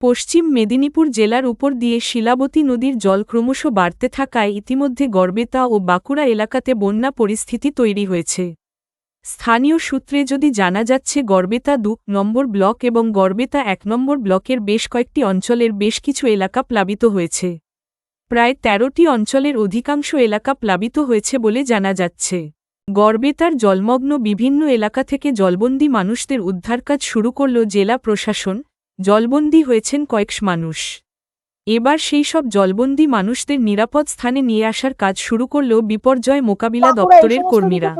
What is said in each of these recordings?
পশ্চিম মেদিনীপুর জেলার উপর দিয়ে শিলাবতী নদীর জল ক্রমশ বাড়তে থাকায় ইতিমধ্যে গড়বেতা ও বাঁকুড়া এলাকাতে বন্যা পরিস্থিতি তৈরি হয়েছে। স্থানীয় সূত্রে যদি জানা যাচ্ছে গড়বেতা দু নম্বর ব্লক এবং গড়বেতা এক নম্বর ব্লকের বেশ কয়েকটি অঞ্চলের বেশ কিছু এলাকা প্লাবিত হয়েছে। প্রায় তেরোটি অঞ্চলের অধিকাংশ এলাকা প্লাবিত হয়েছে বলে জানা যাচ্ছে। গড়বেতার জলমগ্ন বিভিন্ন এলাকা থেকে জলবন্দী মানুষদের উদ্ধারকাজ শুরু করল জেলা প্রশাসন। জলবন্দী হয়েছেন কয়েকশ মানুষ। এবার সেই সব জলবন্দী মানুষদের নিরাপদ স্থানে নিয়ে আসার কাজ শুরু করল বিপর্যয় মোকাবিলা দপ্তরের কর্মীরা।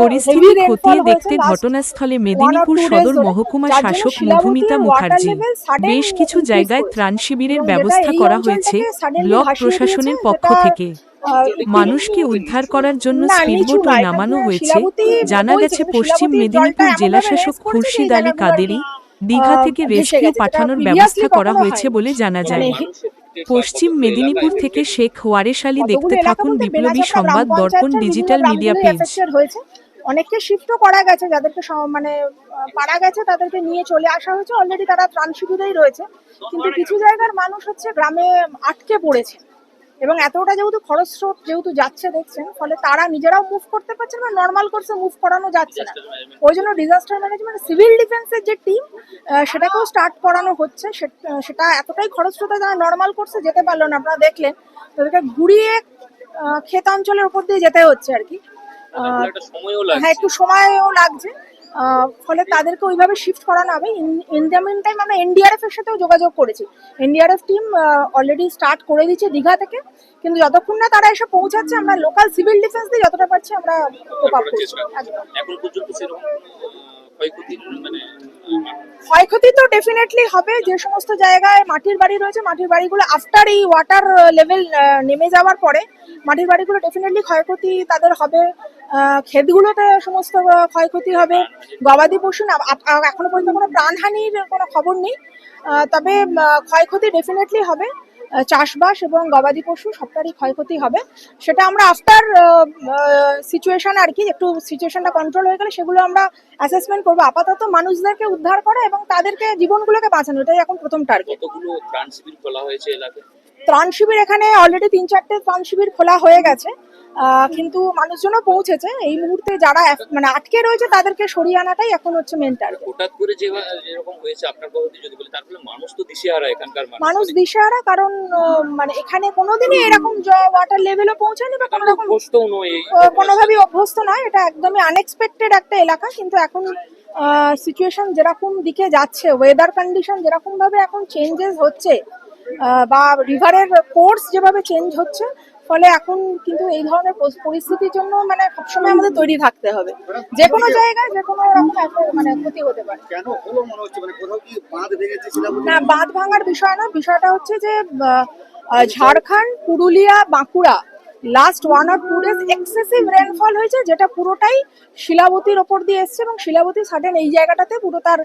পরিস্থিতি খতিয়ে দেখতে ঘটনাস্থলে মেদিনীপুর সদর মহকুমা শাসক মধুমিতা মুখার্জি। বেশ কিছু জায়গায় ত্রাণ শিবিরের ব্যবস্থা করা হয়েছে ব্লক প্রশাসনের পক্ষ থেকে। মানুষকে উদ্ধার করার জন্য স্পিডবোটও নামানো হয়েছে। জানা গেছে পশ্চিম মেদিনীপুর জেলাশাসক খুরশিদ আলী কাদেরি দীঘা থেকে রেস্কিউ পাঠানোর ব্যবস্থা করা হয়েছে বলে জানা যায়। মানে পশ্চিম মেদিনীপুর থেকে শেখ ওয়ারেশ আলী দেখতে থাকুন বিপ্লবী সংবাদ দর্পণ ডিজিটাল মিডিয়া পেজ হয়েছে। অনেককে শিফটও করা গেছে যাদেরকে মানে পারা গেছে তাদেরকে নিয়ে চলে আসা হয়েছে। অলরেডি তারা ত্রাণ শিবিরেই রয়েছে। কিন্তু কিছু জায়গার মানুষ হচ্ছে গ্রামে আটকে পড়েছে। এবং এতটা যেহেতু খরস্রোত যেহেতু যাচ্ছে দেখছেন ফলে তারা নিজেরাও মুভ করতে পারছে না নর্মাল কোর্সে মুভ করানো যাচ্ছে না। ওই জন্য ডিজাস্টার ম্যানেজমেন্ট সিভিল ডিফেন্সের যে টিম সেটাকেও স্টার্ট করানো হচ্ছে। সেটা এতটাই খরস্রোতে যারা নর্মাল কোর্সে যেতে পারল না। আপনারা দেখলেন তাদেরকে ঘুরিয়ে ক্ষেত অঞ্চলের উপর দিয়ে যেতে হচ্ছে আর কি। হ্যাঁ একটু সময়ও লাগছে। ফলে তাদেরকে ওইভাবে শিফট করানো হবে ইন দ্য মিন টাইম আমরা এনডিআরএফ এর সাথেও যোগাযোগ করেছি। এনডিআরএফ টিম অলরেডি স্টার্ট করে দিচ্ছে দীঘা থেকে। কিন্তু যতক্ষণ না তারা এসে পৌঁছাচ্ছে আমরা লোকাল সিভিল ডিফেন্স দিয়ে যতটা পারছি আমরা কোপ আপ করছি। এখন পর্যন্ত ক্ষয়ক্ষতি মানে ক্ষয়ক্ষতি তো ডেফিনেটলি হবে। যে সমস্ত জায়গায় মাটির বাড়ি রয়েছে মাটির বাড়িগুলো আফটার এই ওয়াটার লেভেল নেমে যাওয়ার পরে মাটির বাড়িগুলো ডেফিনেটলি ক্ষয়ক্ষতি তাদের হবে। ক্ষেতগুলোতে সমস্ত ক্ষয়ক্ষতি হবে। গবাদি পশু না এখনও পর্যন্ত কোনো প্রাণহানির কোনো খবর নেই। তবে ক্ষয়ক্ষতি ডেফিনেটলি হবে। চাষবাস এবং গবাদি পশু সবটারই ক্ষয়ক্ষতি হবে। সেটা আমরা আফটার সিচুয়েশন আর কি একটু সিচুয়েশনটা কন্ট্রোল হয়ে গেলে সেগুলো আমরা অ্যাসেসমেন্ট করব। আপাতত মানুষদেরকে উদ্ধার করা এবং তাদেরকে জীবনগুলোকে বাঁচানো এটাই এখন প্রথম টার্গেট ত্রাণ শিবির খোলা হয়েছে এলাকায়? ত্রাণ শিবির এখানে অলরেডি তিন চারটে ত্রাণ শিবির খোলা হয়ে গেছে। কিন্তু মানুষজনও পৌঁছেছে। এই মুহূর্তে যারা মানে আটকে রয়েছে তাদেরকে সরিয়ে আনাটাই এখন হচ্ছে মেন টার্গেট হঠাৎ করে যে যেরকম হয়েছে আপনার পদ্ধতি যদি বলি তার ফলে মানুষ তো দিশেহারা এখানকার মানুষ। মানুষ দিশেহারা কারণ মানে এখানে কোনোদিনই এরকম ওয়াটার লেভেলও পৌঁছায়নি বা কোনো রকম অভ্যস্তও নয় কোনোভাবেই অভ্যস্ত নয়। এটা একদমই আনএক্সপেক্টেড একটা এলাকা। কিন্তু এখন সিচুয়েশন যেরকম দিকে যাচ্ছে ওয়েদার কন্ডিশন যেরকম ভাবে এখন চেঞ্জেস হচ্ছে বা রিভারের কোর্স যেভাবে চেঞ্জ হচ্ছে ফলে এখন কিন্তু এই ধরনের পরিস্থিতির জন্য মানে সবসময় আমাদের তৈরি থাকতে হবে। যে কোনো জায়গায় যে কোনো রকম মানে ক্ষতি হতে পারে। মনে না বাঁধ ভাঙার বিষয় না বিষয়টা হচ্ছে যে Jharkhand Purulia Bankura last one or two days excessive rainfall হয়েছে যেটা পুরোটাই শিলাবতীর ওপর দিয়ে এসছে এবং শিলাবতী সাডেন এই জায়গাটাতে পুরো তার